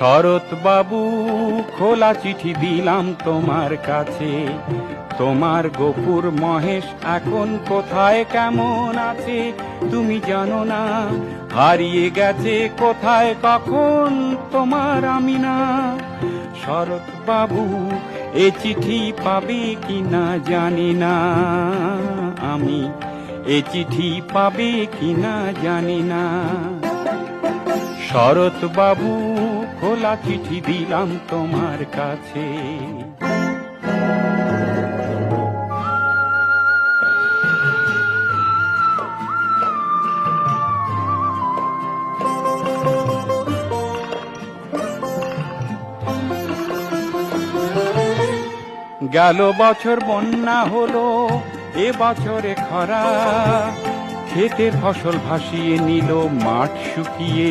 শরৎ বাবু খোলা চিঠি দিলাম তোমার কাছে। তোমার গোপুর মহেশ এখন কোথায়, কেমন আছে? তুমি জানো না, হারিয়ে গেছে কোথায়, কখন তোমার আমি না। শরৎ বাবু এ চিঠি পাবে কি না জানি না। আমি এ চিঠি পাবে কি না জানি না। শরৎ বাবু খোলা চিঠি দিলাম তোমার কাছে। গেল বছর, বন্যা হলো, এ বছরে খরা। ক্ষেতের ফসল ভাসিয়ে নিল, মাঠ শুকিয়ে